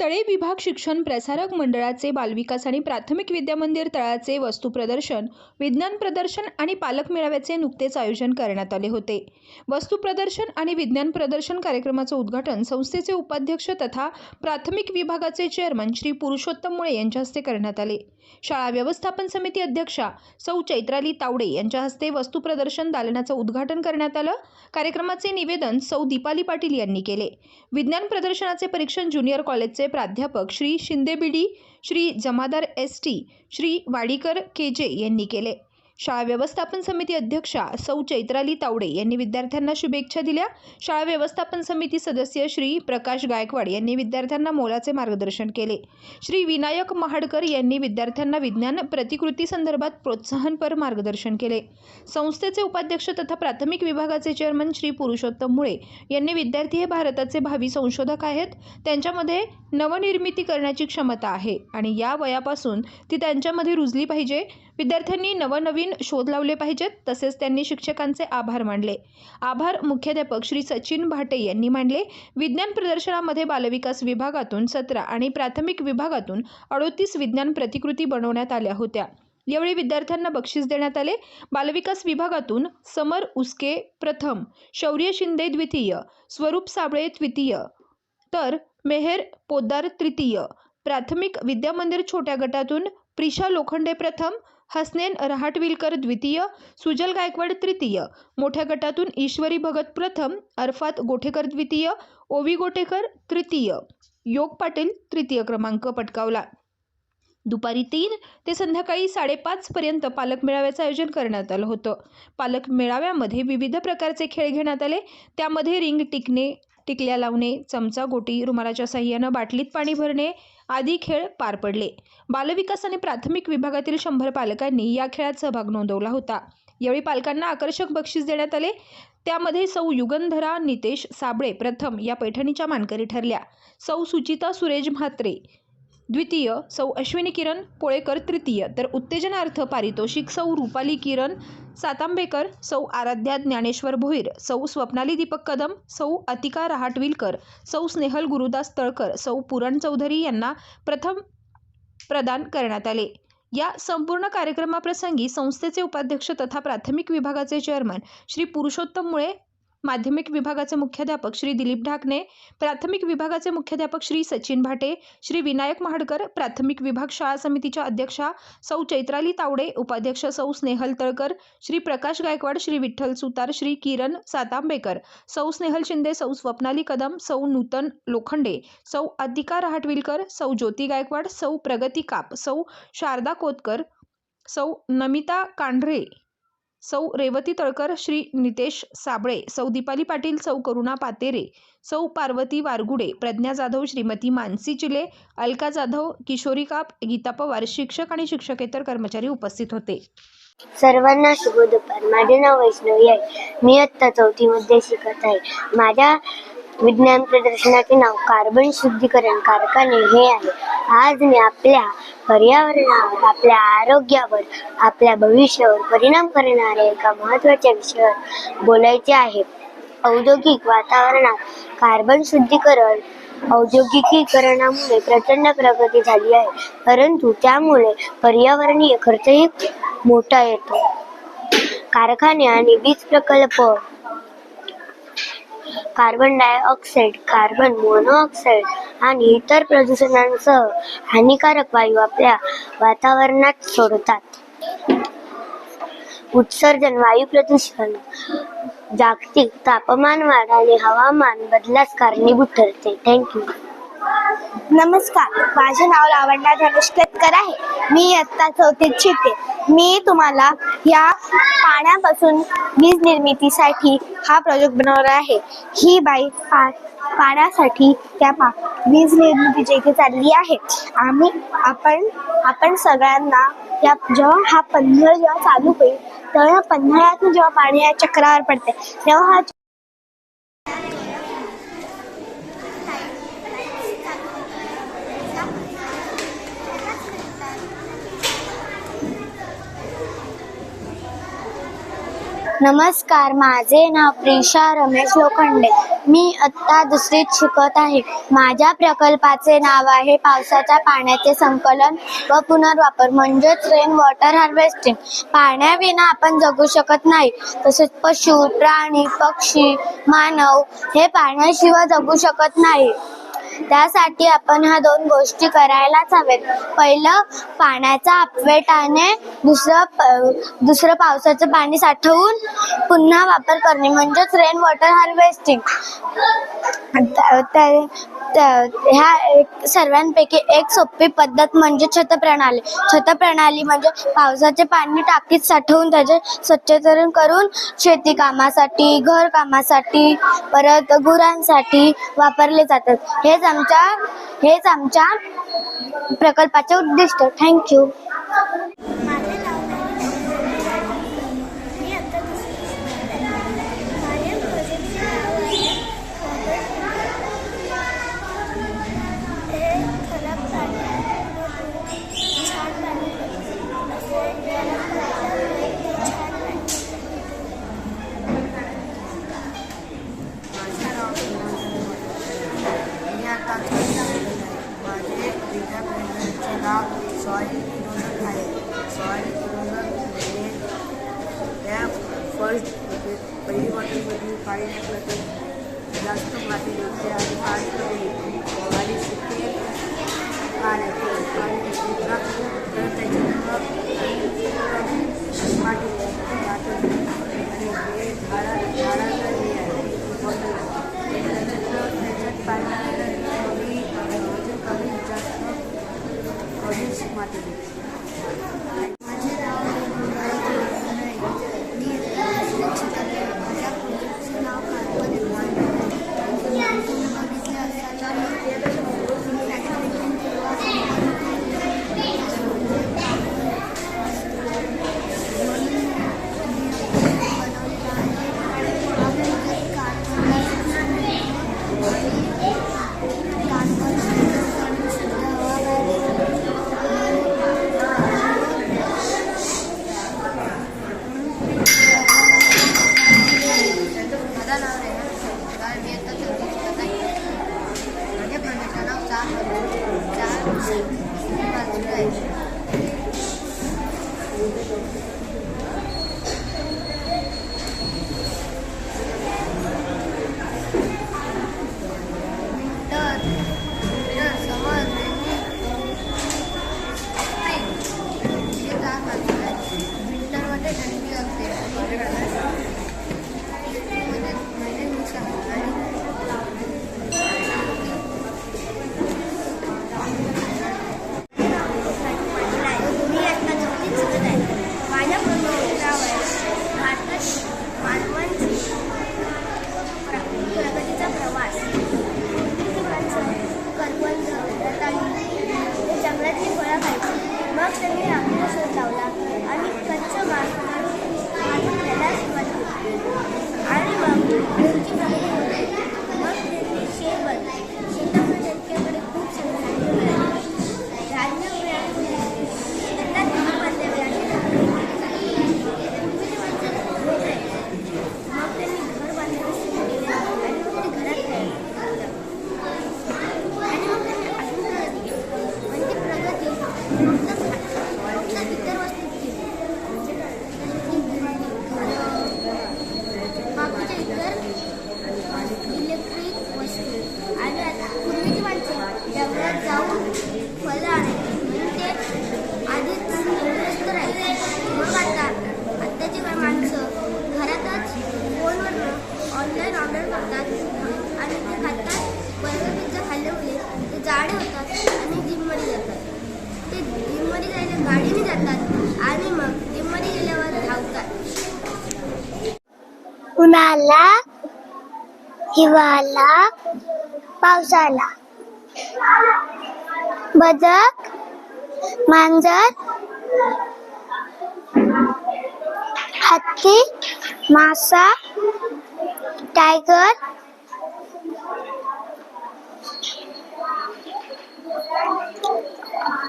तळे विभाग शिक्षण प्रसारक मंडळाचे बालविकास आणि प्राथमिक विद्यामंदिर तळाचे वस्तू प्रदर्शन विज्ञान प्रदर्शन आणि पालक मेळाव्याचे नुकतेच आयोजन करण्यात आले होते. वस्तू प्रदर्शन आणि विज्ञान प्रदर्शन कार्यक्रमाचं उद्घाटन संस्थेचे उपाध्यक्ष तथा प्राथमिक विभागाचे चेअरमन श्री पुरुषोत्तम मुळे यांच्या हस्ते करण्यात आले. शाळा व्यवस्थापन समिती अध्यक्षा सौ. चैत्राली तावडे यांच्या हस्ते वस्तू प्रदर्शन दालनाचं उद्घाटन करण्यात आलं. कार्यक्रमाचे निवेदन सौ. दीपाली पाटील यांनी केले. विज्ञान प्रदर्शनाचे परीक्षण ज्युनियर कॉलेजचे प्राध्यापक Shri Shindebidi Shri Jamadar S T Shri Wadikar K J यांनी केले. शाळा व्यवस्थापन समिती अध्यक्षा सौ चैत्राली तावडे यांनी विद्यार्थ्यांना शुभेच्छा दिल्या. शाळा व्यवस्थापन समिती सदस्य श्री प्रकाश गायकवाड यांनी विद्यार्थ्यांना मोलाचे मार्गदर्शन केले. श्री विनायक महाडकर यांनी विद्यार्थ्यांना विज्ञान प्रतिकृती संदर्भात प्रोत्साहनपर मार्गदर्शन केले. संस्थेचे उपाध्यक्ष तथा प्राथमिक विभागाचे चेअरमन श्री पुरुषोत्तम मुळे यांनी विद्यार्थी हे भारताचे भावी संशोधक आहेत. त्यांच्यामध्ये नवनिर्मिती करण्याची क्षमता आहे आणि या वयापासून ती त्यांच्यामध्ये रुजली पाहिजे. विद्यार्थ्यांनी नवनवीन शोध लावले पाहिजेत तसेच त्यांनी शिक्षकांचे आभार मानले. आभार मुख्याध्यापक श्री सचिन भाटे यांनी मांडले विज्ञान प्रदर्शनामध्ये बालविकास विभागातून सतरा आणि प्राथमिक विभागातून अडोतीस विज्ञान प्रतिकृती बनवण्यात आल्या होत्या. यावेळी विद्यार्थ्यांना बक्षीस देण्यात आले. बालविकास विभागातून समर उसके प्रथम शौर्य शिंदे द्वितीय स्वरूप साबळे तृतीय तर मेहेर पोद्दार तृतीय प्राथमिक विद्यामंदिर छोट्या गटातून प्रिशा लोखंडे प्रथम हसनेन रहाटविलकर द्वितीय सुजल गायकवाड तृतीय मोठ्या गटातून ईश्वरी भगत प्रथम अरफात गोठेकर द्वितीय ओवी गोटेकर तृतीय. योग पाटील तृतीय क्रमांक पटकावला. दुपारी तीन ते संध्याकाळी साडेपाचपर्यंत पालक मेळाव्याचं आयोजन करण्यात आलं होतं. पालक मेळाव्यामध्ये विविध प्रकारचे खेळ घेण्यात आले. त्यामध्ये रिंग टिकणे टिकल्या लावणे चमचा गोटी रुमालाच्या साह्यानं बाटलीत पाणी भरणे आदी खेळ पार पडले. बालविकास आणि प्राथमिक विभागातील शंभर पालकांनी या खेळात सहभाग नोंदवला होता. यावेळी पालकांना आकर्षक बक्षीस देण्यात आले. त्यामध्ये सौ युगंधरा नितेश साबळे प्रथम या पैठणीच्या मानकरी ठरल्या. सौ सुचिता सुरेश म्हात्रे द्वितीय सौ अश्विनी किरण पोळेकर तृतीय. तर उत्तेजनार्थ पारितोषिक सौ रुपाली किरण सातांबेकर सौ आराध्या ज्ञानेश्वर भोईर सौ स्वप्नाली दीपक कदम सौ अतिका रहाटविलकर सौ स्नेहल गुरुदास तळकर सौ पुरण चौधरी यांना प्रथम प्रदान करण्यात आले. या संपूर्ण कार्यक्रमाप्रसंगी संस्थेचे उपाध्यक्ष तथा प्राथमिक विभागाचे चेअरमन श्री पुरुषोत्तम मुळे माध्यमिक विभागाचे मुख्याध्यापक श्री दिलीप ढाकणे प्राथमिक विभागाचे मुख्याध्यापक श्री सचिन भाटे श्री विनायक महाडकर प्राथमिक विभाग शाळा समितीच्या अध्यक्षा सौ चैत्राली तावडे उपाध्यक्ष सौ स्नेहल तळकर श्री प्रकाश गायकवाड श्री विठ्ठल सुतार श्री किरण सातांबेकर सौ स्नेहल शिंदे सौ स्वप्नाली कदम सौ नूतन लोखंडे सौ अधिका रहाटविलकर सौ ज्योती गायकवाड सौ प्रगती काप सौ शारदा कोतकर सौ नमिता कांढरे सौ रेवती तळकर श्री नितेश साबळे सौ दीपाली पाटील सौ करुणा पातेरे सौ पार्वती वारगुडे प्रज्ञा जाधव श्रीमती मानसी चिले अलका जाधव किशोरी काप गीता पवार शिक्षक आणि शिक्षकेतर कर्मचारी उपस्थित होते. सर्वांना शुभ दुपार. माझे नाव वैष्णवी आहे. मी आत्ता चौथीमध्ये शिकत आहे. माझ्या विज्ञान प्रदर्शनाचे नाव कार्बन शुद्धीकरण कारखाने हे आहे. आज मी आपल्या पर्यावरणावर आपल्या आरोग्यावर आपल्या भविष्यावर परिणाम करणाऱ्या एका महत्त्वाच्या विषयावर बोलायचे आहे. औद्योगिक वातावरणात कार्बन शुद्धीकरण औद्योगिकीकरणामुळे प्रचंड प्रगती झाली आहे. परंतु त्यामुळे पर्यावरणीय खर्चही मोठा येतो. कारखाने आणि वीज प्रकल्प कार्बन डायऑक्साईड कार्बन मोनोऑक्साईड आणि इतर प्रदूषणांसह हानिकारक वायू आपल्या वातावरणात सोडतात. उत्सर्जन वायू प्रदूषण जागतिक तापमान वाढ आणि हवामान बदलास कारणीभूत ठरते. थँक्यू नमस्कार. माझे नाव लावण्या धनुष केतकर आहे. मी इयत्ता चौथीत शिकते. मी तुम्हाला या पाण्यापासून वीज निर्मितीसाठी हा प्रोजेक्ट बनवला आहे. ही बाई पा पाण्यासाठी त्या पा वीज निर्मितीची इथे चालली आहे. आम्ही आपण आपण सगळ्यांना या जेव्हा हा पन्हाळ जेव्हा चालू होईल तेव्हा या पन्हाळ्यातून जेव्हा पाणी या चक्रावर पडते तेव्हा हा नमस्कार माझे नाव प्रिशा रमेश लोखंडे. मी आत्ता दुसरीत शिकत आहे. माझ्या प्रकल्पाचे नाव आहे पावसाच्या पाण्याचे संकलन व पुनर्वापर म्हणजेच रेन वॉटर हार्वेस्टिंग पाण्याविना आपण जगू शकत नाही. तसेच पशु प्राणी पक्षी मानव हे पाण्याशिवाय जगू शकत नाही. त्यासाठी आपण ह्या दोन गोष्टी करायलाच हवेत पहिलं पाण्याचा अपवेटाने दुसरं दुसरं पावसाचं पाणी साठवून पुन्हा वापर करणे म्हणजेच रेन वॉटर हार्वेस्टिंग ह्या एक सर्वांपैकी एक सोपी पद्धत म्हणजे छतप्रणाली. छतप्रणाली म्हणजे पावसाचे पाणी टाकीत साठवून त्याचे स्वच्छतरण करून शेती कामासाठी घर कामासाठी परत गुरांसाठी वापरले जातात. हेच आमच्या हेच आमच्या प्रकल्पाचे उद्दिष्ट. थँक्यू माझे नाव मी आता दुसरी शिकत आहे माझ्या प्रोजेक्टचे नाव आहे हे खराब पाणी छान पाणी असे त्याला खराब नाही ते छान पाणी माझे नाव मी आता चौथीत आहे. माझे विद्यापीठाचे नाव सॉइल इरोजन आहे सॉइल इरोजन म्हणजे त्या फर्स्ट म्हणजे पहिली बॉटलमध्ये पाणी टाकलं तर जास्त माती निघते आणि पाणी कमी येते आणि सुके पाण्यात पाणी टाकलं तर त्याच्यामुळं माती माती आणि हे झाडा झाडाचं हे आहे त्याच्यातलं त्याच्यात पाणी कमी म्हणजे कमी जास्त कमीच माती निघते 近い。गाडीने जातात. आणि मग जिममध्ये गेल्यावर धावतात. उन्हाला हिवाळा पावसाला बदक मांजर हत्ती मासा टायगर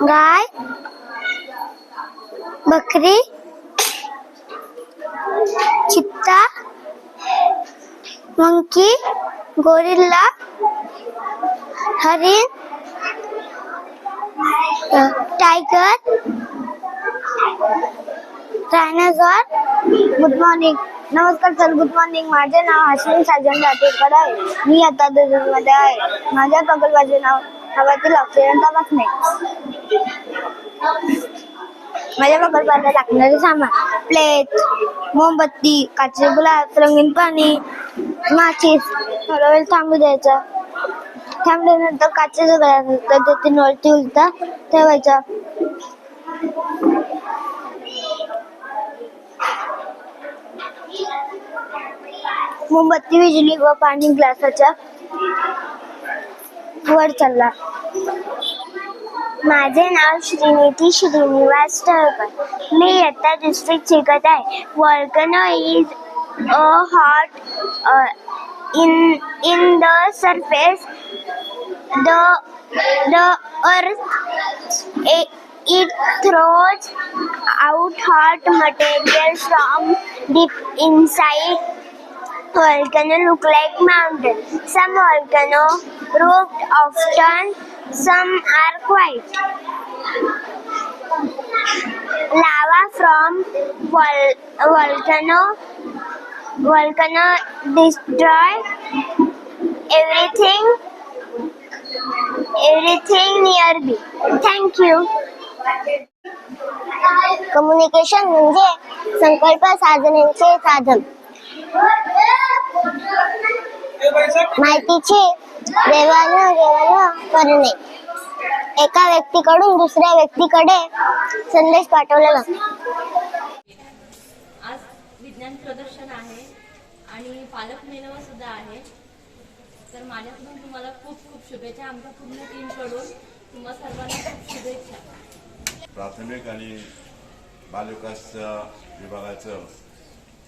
गाय बकरी चित्ता मंकी गोरिल्ला हरिण टायगर डायनासॉर गुड मॉर्निंग. नमस्कार सर गुड मॉर्निंग. माझे नाव अश्विन साजन जातेकर आहे. मी आता मध्ये आहे. माझ्या प्रकल्पाचे नाव हवातील ऑक्सिजन तपासणे माझ्या प्रकल्पाला लागणारे सामान प्लेट मोमबत्ती काचेचे गुलाब रंगीन पाणी माचीस थोडा वेळ थांबू द्यायचा थांबल्यानंतर काचेचं गळ्यानंतर ते नळती उलटा ठेवायचा मोमबत्ती विजली व पाणी ग्लासाच्या वर चालला. माझे नाव श्रीनिधी श्रीनिवास तळकर मी इयत्ता डिस्ट्रिक्ट शिकत आहे volcano is a hot in in the surface the the earth it throws out hot materials from deep inside volcano look like mountain. Some volcano roofed often, some are quiet. Lava from vol- volcano volcano destroy everything everything nearby. Thank you. Communication म्हणजे संकल्प साधनांचे साधन माहितीची देवाणघेवाण करणे. एका व्यक्तीकडून दुसऱ्या व्यक्तीकडे संदेश पाठवला जातो आज विज्ञान प्रदर्शन आहे आणि पालक मेळावा सुद्धा आहे. तर माझ्याकडून तुम्हाला खूप खूप शुभेच्छा. आमच्या पूर्ण टीमकडून तुम्हा सर्वांना खूप शुभेच्छा. प्राथमिक आणि बालविकास विभागाचं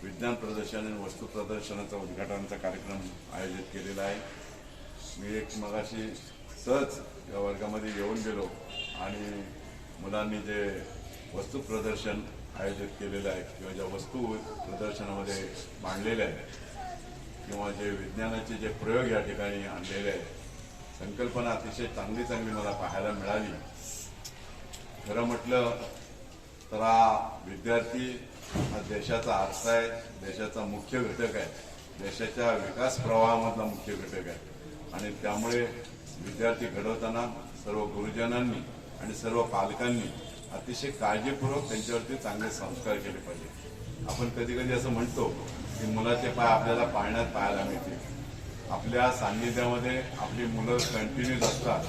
विज्ञान प्रदर्शन आणि वस्तू प्रदर्शनाचा उद्घाटनाचा कार्यक्रम आयोजित केलेला आहे. मी एक मगाशी सहज या वर्गामध्ये येऊन गेलो आणि मुलांनी जे वस्तू प्रदर्शन आयोजित केलेलं आहे किंवा ज्या वस्तू प्रदर्शनामध्ये मांडलेल्या आहेत किंवा जे विज्ञानाचे जे प्रयोग या ठिकाणी आणलेले आहेत संकल्पना अतिशय चांगली चांगली मला पाहायला मिळाली. खरं म्हटलं तर हा विद्यार्थी हा देशाचा आरसा आहे देशाचा मुख्य घटक आहे. देशाच्या विकास प्रवाहामधला मुख्य घटक आहे. आणि त्यामुळे विद्यार्थी घडवताना सर्व गुरुजनांनी आणि सर्व पालकांनी अतिशय काळजीपूर्वक त्यांच्यावरती चांगले संस्कार केले पाहिजे. आपण कधी कधी असं म्हणतो की मुलाचे पाय आपल्याला पाळण्यात पाहायला मिळते आपल्या सान्निध्यामध्ये आपली मुलं कंटिन्यूज असतात.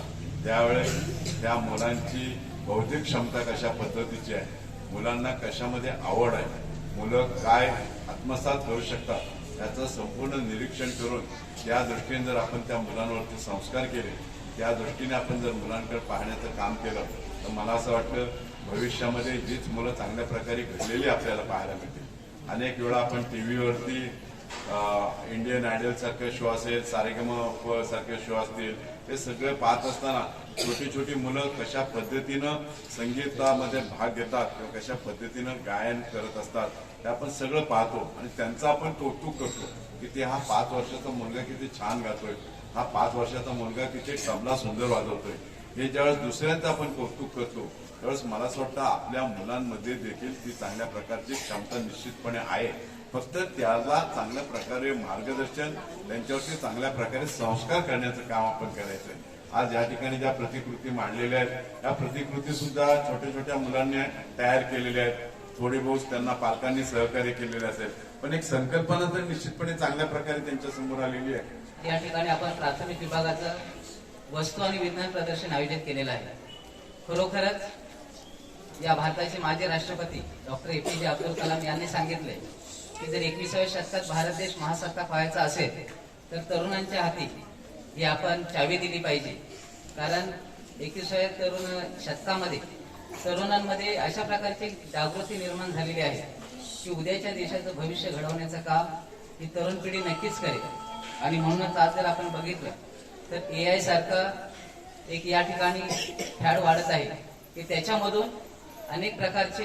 त्यावेळेस त्या मुलांची बौद्धिक क्षमता कशा पद्धतीची आहे मुलांना कशामध्ये आवड आहे मुलं काय आत्मसात करू शकतात याचं संपूर्ण निरीक्षण करून त्या दृष्टीने जर आपण त्या मुलांवरती संस्कार केले त्या दृष्टीने आपण जर मुलांकडे पाहण्याचं काम केलं तर मला असं वाटतं भविष्यामध्ये जीच मुलं चांगल्या प्रकारे घडलेली आपल्याला पाहायला मिळतील. अनेक वेळा आपण टी व्हीवरती इंडियन आयडल सारखे शो असेल सारेगम सारखे शो असतील हे सगळे पाहत असताना छोटी छोटी मुलं कशा पद्धतीनं संगीतामध्ये भाग घेतात किंवा कशा पद्धतीनं गायन करत असतात ते आपण सगळं पाहतो. आणि त्यांचं आपण कौतुक करतो की ते हा पाच वर्षाचा मुलगा किती छान गातोय हा पाच वर्षाचा मुलगा किती तबला सुंदर वाजवतोय. हे ज्यावेळेस दुसऱ्यांचं आपण कौतुक करतो त्यावेळेस मला असं वाटतं आपल्या मुलांमध्ये देखील ती चांगल्या प्रकारची क्षमता निश्चितपणे आहे. फक्त त्याला चांगल्या प्रकारे मार्गदर्शन त्यांच्यावरती चांगल्या प्रकारे संस्कार करण्याचं काम आपण करायचं आहे. आज या ठिकाणी ज्या प्रतिकृती मांडलेल्या आहेत या प्रतिकृती सुद्धा छोट्या छोट्या मुलांनी तयार केलेल्या आहेत. थोडी बहुत त्यांना पालकांनी सहकार्य केलेले असेल. पण एक संकल्पना तर निश्चितपणे चांगल्या प्रकारे त्यांच्यासमोर आलेली आहे. या ठिकाणी आपण प्राथमिक विभागाचं वस्तू आणि विज्ञान प्रदर्शन आयोजित केलेलं आहे. खरोखरच या भारताचे माजी राष्ट्रपती डॉक्टर ए पी जे अब्दुल कलाम यांनी सांगितले की जर एकविसाव्या शतकात भारत देश महासत्ता व्हायचा असेल तर तरुणांच्या हाती ही आपण चावी दिली पाहिजे. कारण एकविसाव्या तरुण शतकामध्ये तरुणांमध्ये अशा प्रकारची जागृती निर्माण झालेली आहे की उद्याच्या देशाचं भविष्य घडवण्याचं काम ही तरुण पिढी नक्कीच करेल. आणि म्हणूनच आज जर आपण बघितलं तर ए आय सारखं एक या ठिकाणी फॅड वाढत आहे की त्याच्यामधून अनेक प्रकारचे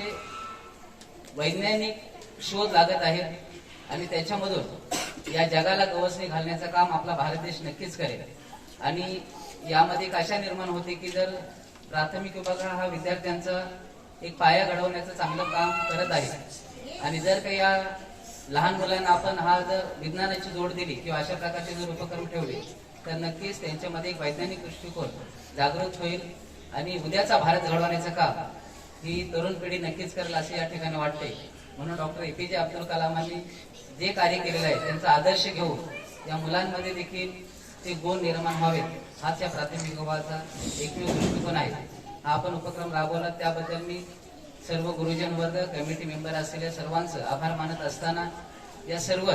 वैज्ञानिक शोध लागत आहेत आणि त्याच्यामधून या जगाला गवसणी घालण्याचं काम आपला भारत देश नक्कीच करेल. आणि यामध्ये एक आशा निर्माण होते की जर प्राथमिक विभाग हा विद्यार्थ्यांचा एक पाया घडवण्याचं चांगलं काम करत आहे. आणि जर काही या लहान मुलांना आपण हा जर विज्ञानाची जोड दिली किंवा अशा प्रकारचे जर उपक्रम ठेवले तर नक्कीच त्यांच्यामध्ये एक वैज्ञानिक दृष्टिकोन जागृत होईल आणि उद्याचा भारत घडवण्याचं काम ही तरुण पिढी नक्कीच करेल असे या ठिकाणी वाटते. म्हणून डॉक्टर ए पी जे अब्दुल कलामांनी जे कार्य केलेलं आहे त्यांचा आदर्श घेऊन या मुलांमध्ये देखील ते गुण निर्माण व्हावेत हाच या प्राथमिक विभागाचा एकमेव दृष्टिकोन आहे. हा आपण उपक्रम राबवला त्याबद्दल मी सर्व गुरुजन वर्ग कमिटी मेंबर असलेल्या सर्वांचं आभार मानत असताना या सर्व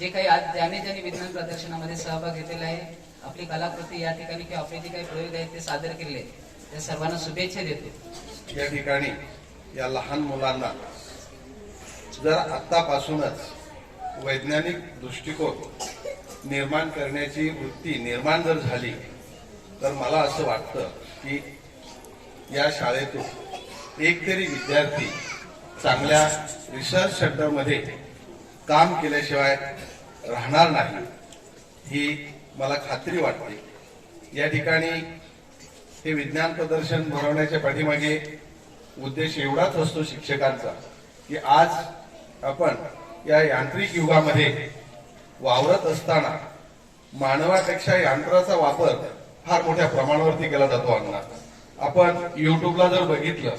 जे काही आज ज्याने ज्याने विज्ञान प्रदर्शनामध्ये सहभाग घेतलेला आहे आपली कलाकृती या ठिकाणी किंवा आपले जे काही प्रयोग आहेत ते सादर केले त्या सर्वांना शुभेच्छा देतो. या ठिकाणी या लहान मुलांना जर आत्तापासूनच वैज्ञानिक दृष्टिकोन निर्माण करण्याची वृत्ती निर्माण जर झाली तर मला असं वाटतं की या शाळेतून एक तरी विद्यार्थी चांगल्या रिसर्च सेंटरमध्ये काम केल्याशिवाय राहणार नाही ही मला खात्री वाटते. या ठिकाणी हे विज्ञान प्रदर्शन भरवण्याच्या पाठीमागे उद्देश एवढाच असतो शिक्षकांचा की आज आपण या यांत्रिक युगामध्ये वावरत असताना मानवापेक्षा यंत्राचा वापर फार मोठ्या प्रमाणावरती केला जातो अण्णा आपण युट्यूबला जर बघितलं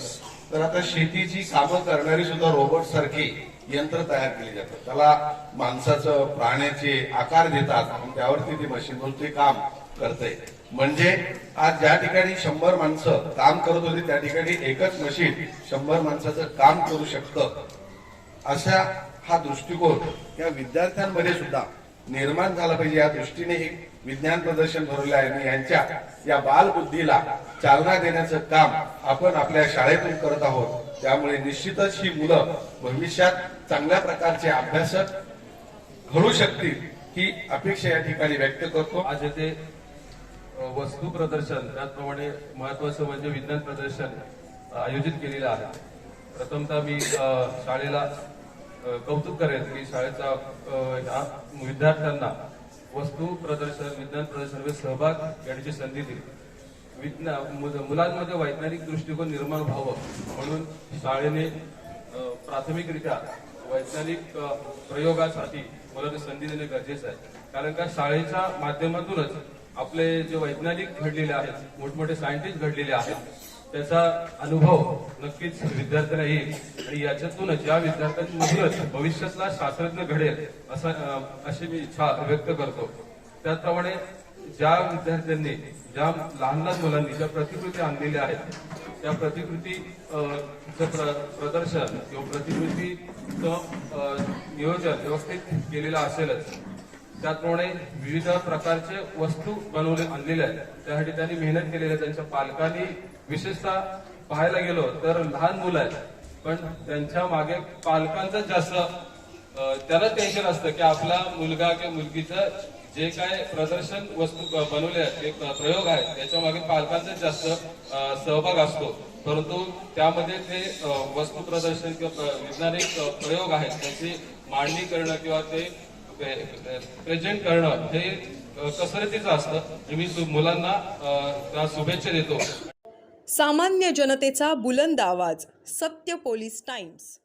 तर आता शेतीची कामं करणारी सुद्धा रोबोट सारखी यंत्र तयार केली जातात. त्याला माणसाचं प्राण्याचे आकार देतात आणि त्यावरती ती मशीन ते काम करते म्हणजे आज ज्या ठिकाणी शंभर माणसं काम करत होती त्या ठिकाणी एकच मशीन शंभर माणसाचं काम करू शकतं अशा हा दृष्टिकोन या विद्यार्थ्यांमध्ये सुद्धा निर्माण झाला पाहिजे. या दृष्टीने एक विज्ञान प्रदर्शन भरवले आहे. आणि यांच्या या बालबुद्धीला चालना देण्याचं काम आपण आपल्या शाळेतून करत आहोत. त्यामुळे निश्चितच ही मुलं भविष्यात चांगल्या प्रकारचे अभ्यासक घडू शकतील ही अपेक्षा या ठिकाणी व्यक्त करतो. आज येथे वस्तू प्रदर्शन त्याचप्रमाणे महत्वाचं म्हणजे विज्ञान प्रदर्शन आयोजित केलेलं आहे. प्रथमतः मी शाळेला कौतुक करेन की शाळेचा ह्या विद्यार्थ्यांना वस्तू प्रदर्शन विज्ञान प्रदर्शनमध्ये सहभाग घेण्याची संधी दिली. विज्ञान मुलांमध्ये वैज्ञानिक दृष्टिकोन निर्माण व्हावं म्हणून शाळेने प्राथमिकरित्या वैज्ञानिक प्रयोगासाठी मुलांना संधी देणे गरजेचं आहे. कारण का शाळेच्या माध्यमातूनच आपले जे वैज्ञानिक घडलेले आहेत मोठमोठे सायंटिस्ट घडलेले आहेत त्याचा अनुभव नक्कीच विद्यार्थ्यांना येईल आणि याच्यातूनच या विद्यार्थ्यांमधूनच भविष्यातला शास्त्रज्ञ घडेल असा अशी मी इच्छा व्यक्त करतो. त्याचप्रमाणे ज्या विद्यार्थ्यांनी ज्या लहान लहान मुलांनी ज्या प्रतिकृती आणलेल्या आहेत त्या प्रतिकृती प्र- प्रदर्शन किंवा प्रतिकृतीचं नियोजन व्यवस्थित केलेलं असेलच. त्याचप्रमाणे विविध प्रकारचे वस्तू बनवले आणलेल्या आहेत. त्यासाठी त्यांनी मेहनत केलेली आहे. त्यांच्या पालकांनी विशेषतः पाहायला गेलो तर लहान मुलं आहेत. पण त्यांच्या मागे पालकांचं जास्त त्याला टेन्शन असतं की आपला मुलगा किंवा मुलगीचं जे काय प्रदर्शन वस्तू बनवले आहेत ते प्रयोग आहेत त्याच्यामागे पालकांचा जास्त सहभाग असतो. परंतु त्यामध्ये ते वस्तू प्रदर्शन किंवा प्र- वैज्ञानिक प्रयोग आहेत त्याची मांडणी करणं किंवा ते प्रेझेंट करणं हे कसरतीचं असतं. मी मुलांना त्या शुभेच्छा देतो. सामान्य जनतेचा बुलंद आवाज सत्य पोलीस टाइम्स.